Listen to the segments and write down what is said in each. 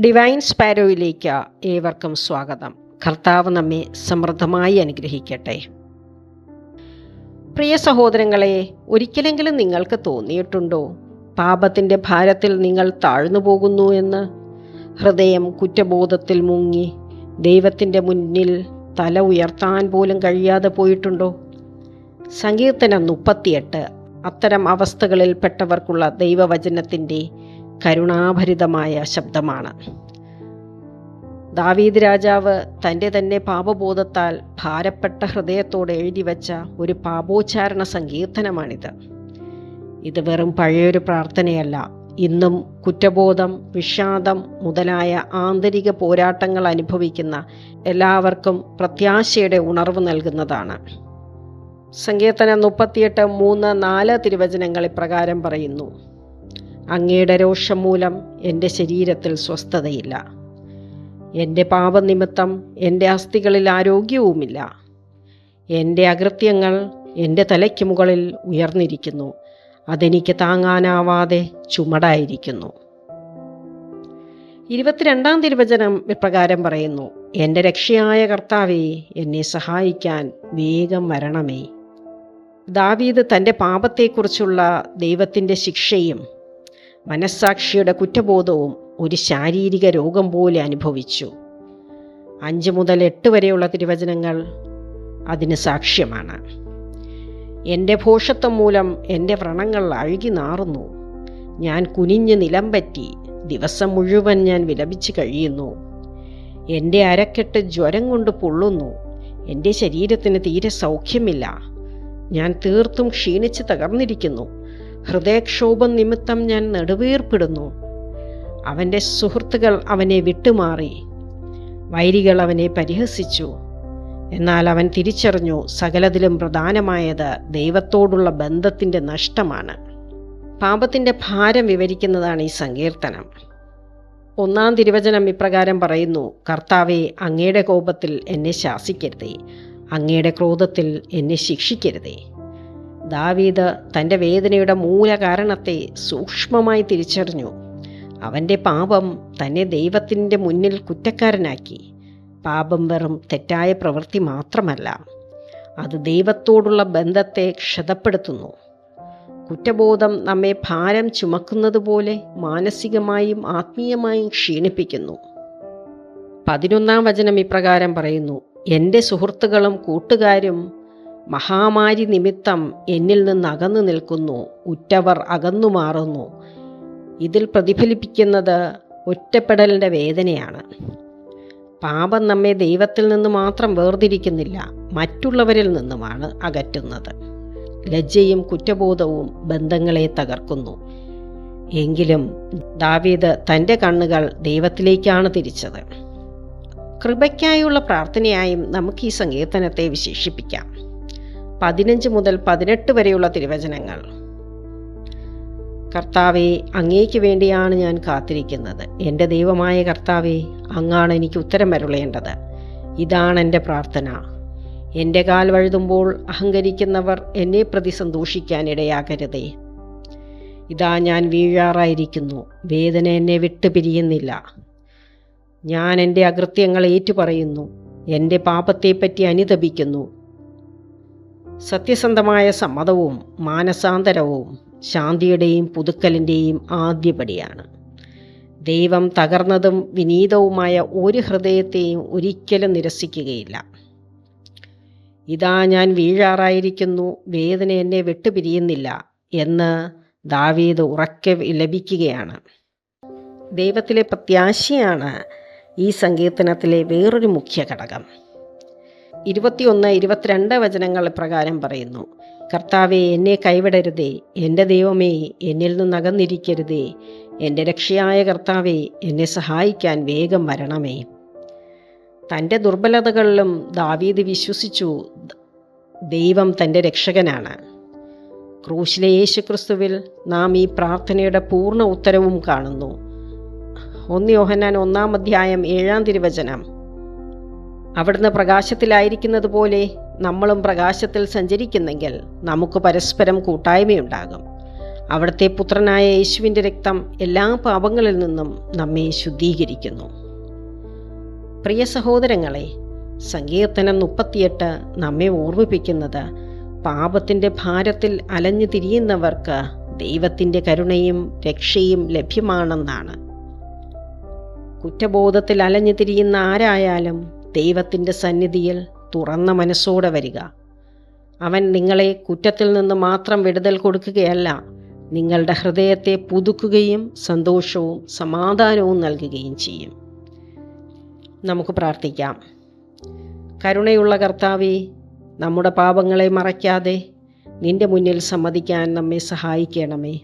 Divine സ്പാരോയിലേക്ക് ഏവർക്കും സ്വാഗതം. കർത്താവ് നമ്മെ സമൃദ്ധമായി അനുഗ്രഹിക്കട്ടെ. പ്രിയ സഹോദരങ്ങളെ ഒരിക്കലെങ്കിലും നിങ്ങൾക്ക് തോന്നിയിട്ടുണ്ടോ? പാപത്തിന്റെ ഭാരത്തിൽ നിങ്ങൾ താഴ്ന്നു പോകുന്നു എന്ന്? ഹൃദയം കുറ്റബോധത്തിൽ മുങ്ങി ദൈവത്തിന്റെ മുന്നിൽ തല ഉയർത്താൻ പോലും കഴിയാതെ പോയിട്ടുണ്ടോ? സങ്കീർത്തനം മുപ്പത്തിയെട്ട്. അത്തരം അവസ്ഥകളിൽപ്പെട്ടവർക്കുള്ള ദൈവവചനത്തിന്റെ കരുണാഭരിതമായ ശബ്ദമാണ്. ദാവീദ് രാജാവ് തന്റെ തന്നെ പാപബോധത്താൽ ഭാരപ്പെട്ട ഹൃദയത്തോടെ എഴുതി വച്ച ഒരു പാപോച്ചാരണ സങ്കീർത്തനമാണിത്. ഇത് വെറും പഴയൊരു പ്രാർത്ഥനയല്ല. ഇന്നും കുറ്റബോധം വിഷാദം മുതലായ ആന്തരിക പോരാട്ടങ്ങൾ അനുഭവിക്കുന്ന എല്ലാവർക്കും പ്രത്യാശയുടെ ഉണർവ് നൽകുന്നതാണ്. സങ്കീർത്തനം മുപ്പത്തിയെട്ട് മൂന്ന് നാല് തിരുവചനങ്ങൾ ഇപ്രകാരം പറയുന്നു. അങ്ങയുടെ രോഷം മൂലം എന്റെ ശരീരത്തിൽ സ്വസ്ഥതയില്ല. എന്റെ പാപനിമിത്തം എന്റെ അസ്ഥികളിൽ ആരോഗ്യവുമില്ല. എന്റെ അകൃത്യങ്ങൾ എന്റെ തലയ്ക്ക് മുകളിൽ ഉയർന്നിരിക്കുന്നു. അതെനിക്ക് താങ്ങാനാവാതെ ചുമടായിരിക്കുന്നു. ഇരുപത്തിരണ്ടാം തിരുവചനം ഇപ്രകാരം പറയുന്നു എന്റെ രക്ഷയായ കർത്താവേ എന്നെ സഹായിക്കാൻ വേഗം വരണമേ. ദാവീദ് തന്റെ പാപത്തെക്കുറിച്ചുള്ള ദൈവത്തിന്റെ ശിക്ഷയും മനസ്സാക്ഷിയുടെ കുറ്റബോധവും ഒരു ശാരീരിക രോഗം പോലെ അനുഭവിച്ചു. അഞ്ച് മുതൽ എട്ട് വരെയുള്ള തിരുവചനങ്ങൾ അതിന് സാക്ഷ്യമാണ്. എന്റെ ഭോഷത്വം മൂലം എന്റെ വ്രണങ്ങൾ അഴുകി നാറുന്നു. ഞാൻ കുനിഞ്ഞ് നിലം പറ്റി ദിവസം മുഴുവൻ ഞാൻ വിലപിച്ച് കഴിയുന്നു. എന്റെ അരക്കെട്ട് ജ്വരം കൊണ്ട് പൊള്ളുന്നു. എന്റെ ശരീരത്തിന് തീരെ സൗഖ്യമില്ല. ഞാൻ തീർത്തും ക്ഷീണിച്ച് തകർന്നിരിക്കുന്നു. ഹൃദയക്ഷോഭം നിമിത്തം ഞാൻ നെടുവീർപ്പിടുന്നു. അവന്റെ സുഹൃത്തുക്കൾ അവനെ വിട്ടുമാറി. വൈരികൾ അവനെ പരിഹസിച്ചു. എന്നാൽ അവൻ തിരിച്ചറിഞ്ഞു സകലതിലും പ്രധാനമായത് ദൈവത്തോടുള്ള ബന്ധത്തിന്റെ നഷ്ടമാണ്. പാപത്തിന്റെ ഭാരം വിവരിക്കുന്നതാണ് ഈ സങ്കീർത്തനം. ഒന്നാം തിരുവചനം ഇപ്രകാരം പറയുന്നു കർത്താവെ അങ്ങയുടെ കോപത്തിൽ എന്നെ ശാസിക്കരുതേ. അങ്ങയുടെ ക്രോധത്തിൽ എന്നെ ശിക്ഷിക്കരുതേ. ദാവീദ് തന്റെ വേദനയുടെ മൂലകാരണത്തെ സൂക്ഷ്മമായി തിരിച്ചറിഞ്ഞു. അവന്റെ പാപം തന്നെ ദൈവത്തിന്റെ മുന്നിൽ കുറ്റക്കാരനാക്കി. പാപം വെറും തെറ്റായ പ്രവൃത്തി മാത്രമല്ല അത് ദൈവത്തോടുള്ള ബന്ധത്തെ ക്ഷതപ്പെടുത്തുന്നു. കുറ്റബോധം നമ്മെ ഭാരം ചുമക്കുന്നത് പോലെ മാനസികമായും ആത്മീയമായും ക്ഷീണിപ്പിക്കുന്നു. പതിനൊന്നാം വചനം ഇപ്രകാരം പറയുന്നു എന്റെ സുഹൃത്തുക്കളും കൂട്ടുകാരും മഹാമാരി നിമിത്തം എന്നിൽ നിന്ന് അകന്നു നിൽക്കുന്നു ഉറ്റവർ അകന്നു മാറുന്നു. ഇതിൽ പ്രതിഫലിപ്പിക്കുന്നത് ഒറ്റപ്പെടലിന്റെ വേദനയാണ്. പാപം നമ്മെ ദൈവത്തിൽ നിന്ന് മാത്രം വേർതിരിക്കുന്നില്ല മറ്റുള്ളവരിൽ നിന്നുമാണ് അകറ്റുന്നത്. ലജ്ജയും കുറ്റബോധവും ബന്ധങ്ങളെ തകർക്കുന്നു. എങ്കിലും ദാവീദ് തന്റെ കണ്ണുകൾ ദൈവത്തിലേക്കാണ് തിരിച്ചത്. കൃപയ്ക്കായുള്ള പ്രാർത്ഥനയായും നമുക്ക് ഈ സങ്കീർത്തനത്തെ വിശേഷിപ്പിക്കാം. പതിനഞ്ച് മുതൽ പതിനെട്ട് വരെയുള്ള തിരുവചനങ്ങൾ. കർത്താവെ അങ്ങേക്ക് വേണ്ടിയാണ് ഞാൻ കാത്തിരിക്കുന്നത്. എന്റെ ദൈവമായ കർത്താവെ അങ്ങാണ് എനിക്ക് ഉത്തരം വരുളേണ്ടത് ഇതാണ് എന്റെ പ്രാർത്ഥന. എന്റെ കാൽ വഴുതുമ്പോൾ അഹങ്കരിക്കുന്നവർ എന്നെ പ്രതി സന്തോഷിക്കാൻ ഇടയാകരുതേ. ഇതാ ഞാൻ വീഴാറായിരിക്കുന്നു. വേദന എന്നെ വിട്ടു പിരിയുന്നില്ല. ഞാൻ എന്റെ അകൃത്യങ്ങൾ ഏറ്റുപറയുന്നു എന്റെ പാപത്തെപ്പറ്റി അനുതപിക്കുന്നു. സത്യസന്ധമായ സമ്മതവും മാനസാന്തരവും ശാന്തിയുടെയും പുതുക്കലിന്റെയും ആദ്യപടിയാണ്. ദൈവം തകർന്നതും വിനീതവുമായ ഒരു ഹൃദയത്തെയും ഒരിക്കലും നിരസിക്കുകയില്ല. ഇതാ ഞാൻ വീഴാറായിരിക്കുന്നു വേദന എന്നെ വിട്ടുപിരിയുന്നില്ല എന്ന് ദാവീദ് ഉറക്കെ ലഭിക്കുകയാണ്. ദൈവത്തിലെ പ്രത്യാശയാണ് ഈ സങ്കീർത്തനത്തിലെ വേറൊരു മുഖ്യ ഘടകം. ഇരുപത്തിയൊന്ന് ഇരുപത്തിരണ്ട് വചനങ്ങൾ പ്രകാരം പറയുന്നു. കർത്താവെ എന്നെ കൈവിടരുതേ. എന്റെ ദൈവമേ എന്നിൽ നിന്ന് അകന്നിരിക്കരുതേ. എന്റെ രക്ഷയായ കർത്താവെ എന്നെ സഹായിക്കാൻ വേഗം വരണമേ. തന്റെ ദുർബലതകളിലും ദാവീദ് വിശ്വസിച്ചു ദൈവം തന്റെ രക്ഷകനാണ്. ക്രൂശിലെ യേശുക്രിസ്തുവിൽ നാം ഈ പ്രാർത്ഥനയുടെ പൂർണ ഉത്തരവും കാണുന്നു. ഒന്ന് യോഹന്നാൻ ഒന്നാം അധ്യായം ഏഴാം തിരുവചനം. അവിടുന്ന് പ്രകാശത്തിലായിരിക്കുന്നത് പോലെ നമ്മളും പ്രകാശത്തിൽ സഞ്ചരിക്കുന്നെങ്കിൽ നമുക്ക് പരസ്പരം കൂട്ടായ്മയുണ്ടാകും. അവിടുത്തെ പുത്രനായ യേശുവിന്റെ രക്തം എല്ലാ പാപങ്ങളിൽ നിന്നും നമ്മെ ശുദ്ധീകരിക്കുന്നു. പ്രിയ സഹോദരങ്ങളെ സങ്കീർത്തനം മുപ്പത്തിയെട്ട് നമ്മെ ഓർമ്മിപ്പിക്കുന്നത് പാപത്തിന്റെ ഭാരത്തിൽ അലഞ്ഞു തിരിയുന്നവർക്ക് ദൈവത്തിന്റെ കരുണയും രക്ഷയും ലഭ്യമാണെന്നാണ്. കുറ്റബോധത്തിൽ അലഞ്ഞു തിരിയുന്ന ആരായാലും ദൈവത്തിന്റെ സന്നിധിയിൽ തുറന്ന മനസ്സോടെ വരിക. അവൻ നിങ്ങളെ കുറ്റത്തിൽ നിന്ന് മാത്രം വിടുതൽ കൊടുക്കുകയല്ല നിങ്ങളുടെ ഹൃദയത്തെ പുതുക്കുകയും സന്തോഷവും സമാധാനവും നൽകുകയും ചെയ്യും. നമുക്ക് പ്രാർത്ഥിക്കാം. കരുണയുള്ള കർത്താവെ നമ്മുടെ പാപങ്ങളെ മറയ്ക്കാതെ നിന്റെ മുന്നിൽ സമ്മതിക്കാൻ നമ്മെ സഹായിക്കണമേ.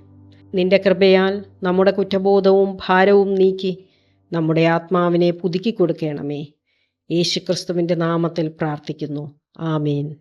നിന്റെ കൃപയാൽ നമ്മുടെ കുറ്റബോധവും ഭാരവും നീക്കി നമ്മുടെ ആത്മാവിനെ പുതുക്കി കൊടുക്കണമേ യേശുക്രിസ്തുവിന്റെ നാമത്തിൽ പ്രാർത്ഥിക്കുന്നു. ആമേൻ.